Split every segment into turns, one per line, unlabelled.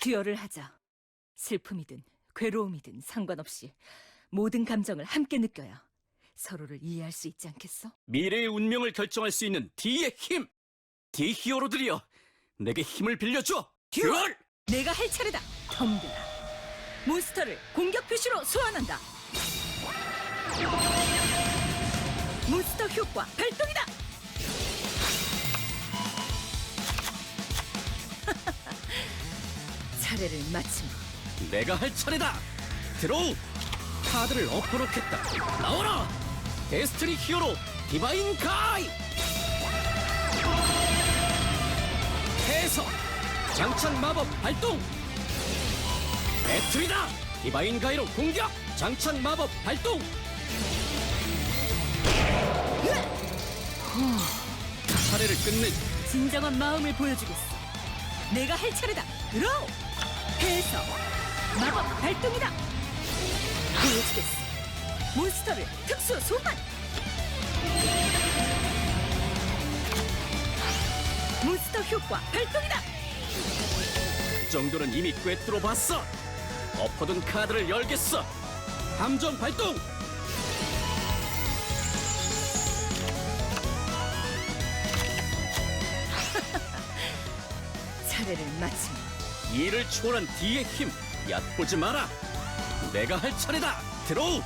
듀얼을 하자. 슬픔이든 괴로움이든 상관없이 모든 감정을 함께 느껴야 서로를 이해할 수 있지 않겠어?
미래의 운명을 결정할 수 있는 D의 힘! D 히어로들이여! 내게 힘을 빌려줘! 듀얼!
내가 할 차례다. 덤벼라. 몬스터를 공격 표시로 소환한다. 몬스터 효과 발동이다. 차례를 마치마.
내가 할 차례다! 드로우! 카드를 엎어놓겠다! 나와라! 데스티니 히어로 디바인 가이! 장착 마법 발동! 배틀이다! 디바인 가이로 공격! 장착 마법 발동! 차례를 끝내지
진정한 마음을 보여주겠어. 내가 할 차례다. 드로우! 해서 마법 발동이다. 보여주겠어. 몬스터를 특수 소환. 몬스터 효과 발동이다.
그 정도는 이미 꿰뚫어 봤어. 엎어둔 카드를 열겠어. 함정 발동.
차례를 마치마.
이를 초월한 D의 힘 얕보지 마라. 내가 할 차례다. 드로우.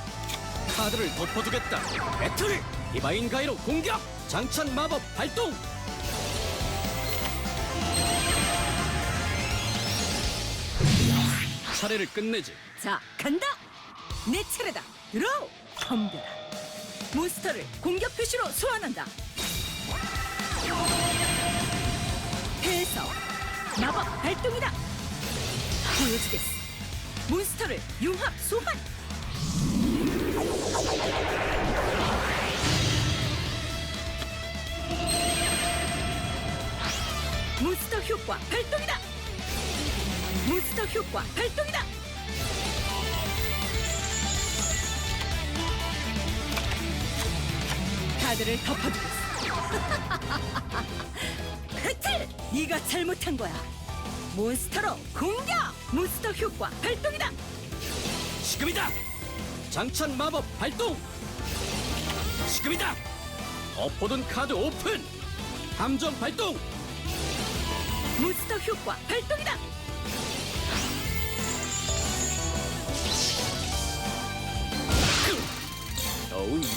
카드를 덮어두겠다. 배틀. 디바인 가이로 공격. 장착 마법 발동. 차례를 끝내지.
자, 간다. 내 차례다. 드로우. 덤벼라. 몬스터를 공격 표시로 소환한다. 해서 마법 발동이다. 보여주겠어. 몬스터를 융합 소환. 몬스터 효과 발동이다. 몬스터 효과 발동이다. 카드를 덮어주겠어. 네가 잘못한 거야. 몬스터로 공격! 몬스터 효과 발동이다.
지금이다. 장착 마법 발동. 지금이다. 엎어둔 카드 오픈. 함정 발동.
몬스터 효과 발동이다.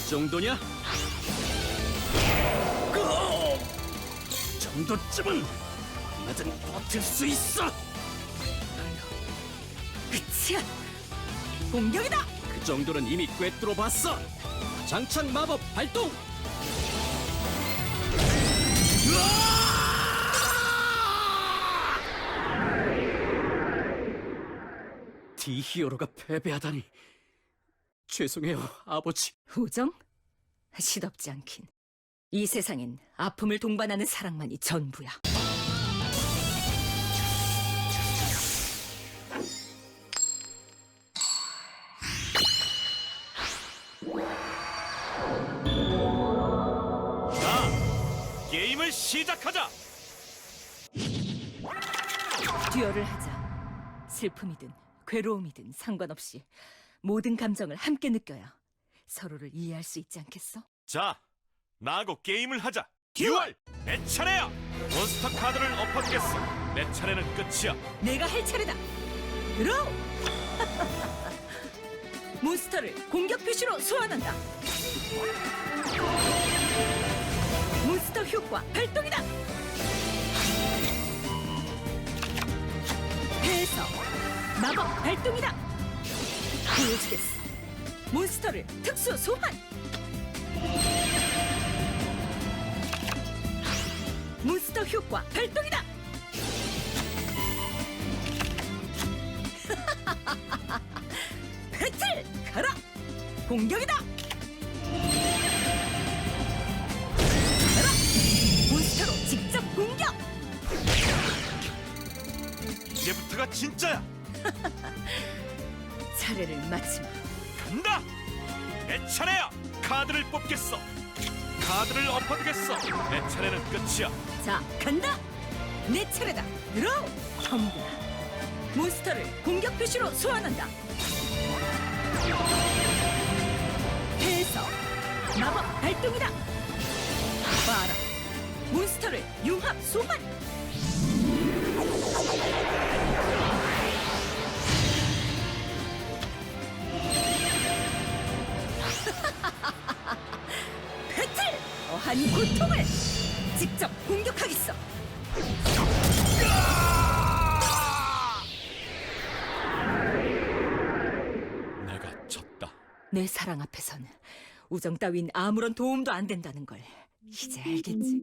정도냐? 끄어! 정도쯤은 나든 버틸 수 있어.
끝이야. 공격이다.
그 정도는 이미 꿰뚫어 봤어. 장착 마법 발동. 디 히어로가 패배하다니. 죄송해요, 아버지.
우정? 시덥지 않긴. 이 세상엔 아픔을 동반하는 사랑만이 전부야.
자, 게임을 시작하자.
듀얼을 하자. 슬픔이든 괴로움이든 상관없이 모든 감정을 함께 느껴야 서로를 이해할 수 있지 않겠어?
자, 나하고 게임을 하자. 듀얼! 내 차례야. 몬스터 카드를 엎어주겠어. 내 차례는 끝이야.
내가 할 차례다. 드로우! 몬스터를 공격 표시로 소환한다. 몬스터 효과 발동이다. 해서 마법 발동이다. 보여주겠어. 몬스터를 특수 소환. 몬스터 효과 발동이다. 배틀 가라 공격이다 가라 몬스터로 직접 공격
이제부터가 진짜야.
차례를 마치마.
간다. 내 차례야. 카드를 뽑겠어. 카드를 엎어두겠어. 내 차례는 끝이야.
자, 간다! 내 차례다! 들어! 덤벼! 몬스터를 공격 표시로 소환한다! 해서 마법 발동이다! 봐라! 몬스터를 융합 소환! 어한 고통을 직접 공격하겠어!
내가 졌다.
내 사랑 앞에선 우정 따윈 아무런 도움도 안 된다는 걸 이제 알겠지?